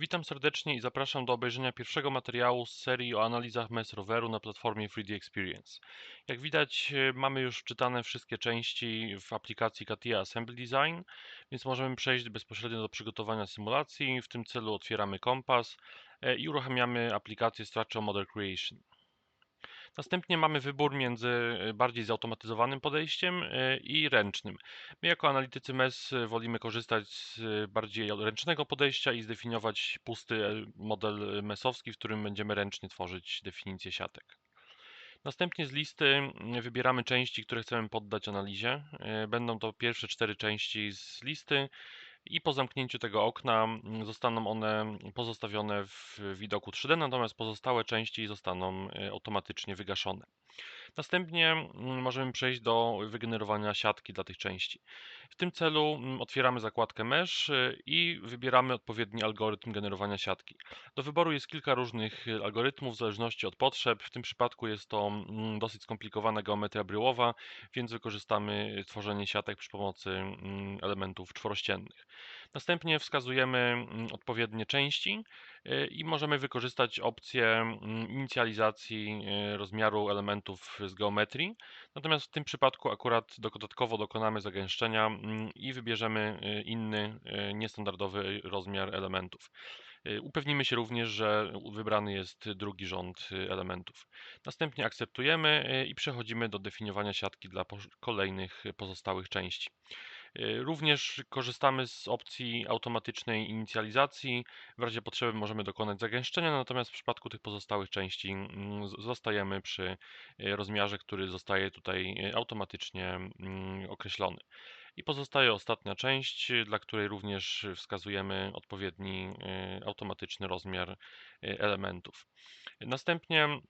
Witam serdecznie i zapraszam do obejrzenia pierwszego materiału z serii o analizach MES roweru na platformie 3D Experience. Jak widać e, mamy już wczytane wszystkie części w aplikacji CATIA Assembly Design, więc możemy przejść bezpośrednio do przygotowania symulacji. W tym celu otwieramy kompas e, i uruchamiamy aplikację Structural Model Creation. Następnie mamy wybór między e, bardziej zautomatyzowanym podejściem e, i ręcznym. My jako analitycy MES wolimy korzystać z bardziej ręcznego podejścia i zdefiniować pusty e, model MES-owski, w którym będziemy ręcznie tworzyć definicję siatek. Następnie z listy mm, wybieramy części, które chcemy poddać analizie. Będą to pierwsze cztery części z listy i po zamknięciu tego okna mm, zostaną one pozostawione w widoku 3D, natomiast pozostałe części zostaną y, automatycznie wygaszone. Następnie mm, możemy przejść do wygenerowania siatki dla tych części. W tym celu mm, otwieramy zakładkę Mesh y, i wybieramy odpowiedni algorytm generowania siatki. Do wyboru jest kilka różnych y, algorytmów w zależności od potrzeb. W tym przypadku jest to mm, dosyć skomplikowana geometria bryłowa, więc wykorzystamy tworzenie siatek przy pomocy elementów czworościennych. Następnie wskazujemy odpowiednie części y, i możemy wykorzystać opcję inicjalizacji y, rozmiaru elementów z geometrii. Natomiast w tym przypadku akurat dodatkowo dokonamy zagęszczenia i wybierzemy y, inny, niestandardowy rozmiar elementów. Upewnimy się również, że wybrany jest drugi rząd elementów. Następnie akceptujemy i przechodzimy do definiowania siatki dla kolejnych pozostałych części. Y, również korzystamy z opcji automatycznej inicjalizacji. W razie potrzeby możemy dokonać zagęszczenia, natomiast w przypadku tych pozostałych części mm, zostajemy przy y, rozmiarze, który zostaje tutaj y, automatycznie mm, określony. I pozostaje ostatnia część, dla której również wskazujemy odpowiedni automatyczny rozmiar elementów. Następnie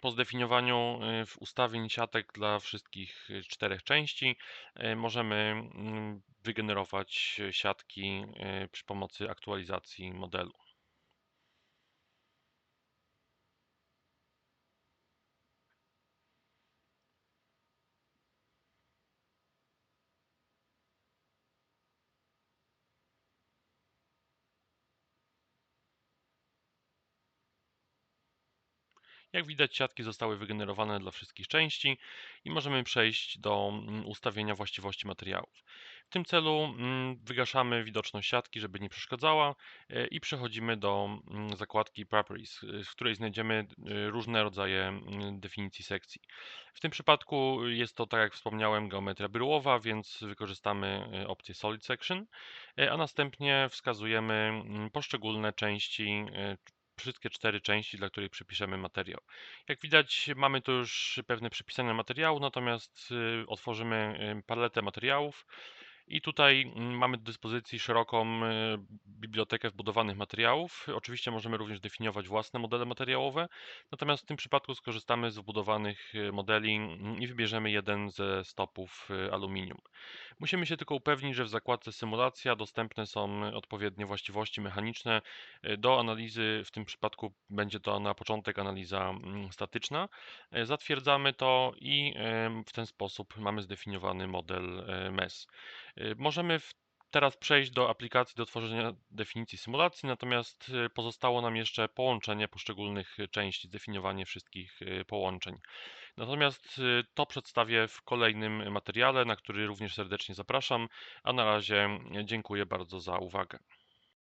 po zdefiniowaniu y, ustawień siatek dla wszystkich y, czterech części y, możemy mm, wygenerować siatki przy pomocy aktualizacji modelu. Jak widać, siatki zostały wygenerowane dla wszystkich części i możemy przejść do mm, ustawienia właściwości materiałów. W tym celu mm, wygaszamy widoczność siatki, żeby nie przeszkadzała e, i przechodzimy do mm, zakładki Properties, e, w której znajdziemy e, różne rodzaje definicji sekcji. W tym przypadku jest to, tak jak wspomniałem, geometria bryłowa, więc wykorzystamy opcję Solid Section, a następnie wskazujemy poszczególne części wszystkie cztery części, dla których przypiszemy materiał. Jak widać, mamy tu już pewne przypisane materiału, natomiast y, otworzymy y, paletę materiałów i tutaj mm, mamy do dyspozycji szeroką y, bibliotekę wbudowanych materiałów. Oczywiście możemy również definiować własne modele materiałowe, natomiast w tym przypadku skorzystamy z wbudowanych modeli mm, i wybierzemy jeden ze stopów aluminium. Musimy się tylko upewnić, że w zakładce symulacja dostępne są odpowiednie właściwości mechaniczne do analizy. W tym przypadku będzie to na początek analiza mm, statyczna. Zatwierdzamy to i w ten sposób mamy zdefiniowany model MES. Y, możemy teraz przejść do aplikacji do tworzenia definicji symulacji, natomiast y, pozostało nam jeszcze połączenie poszczególnych części, zdefiniowanie wszystkich y, połączeń. Natomiast to przedstawię w kolejnym materiale, na który również serdecznie zapraszam, a na razie dziękuję bardzo za uwagę.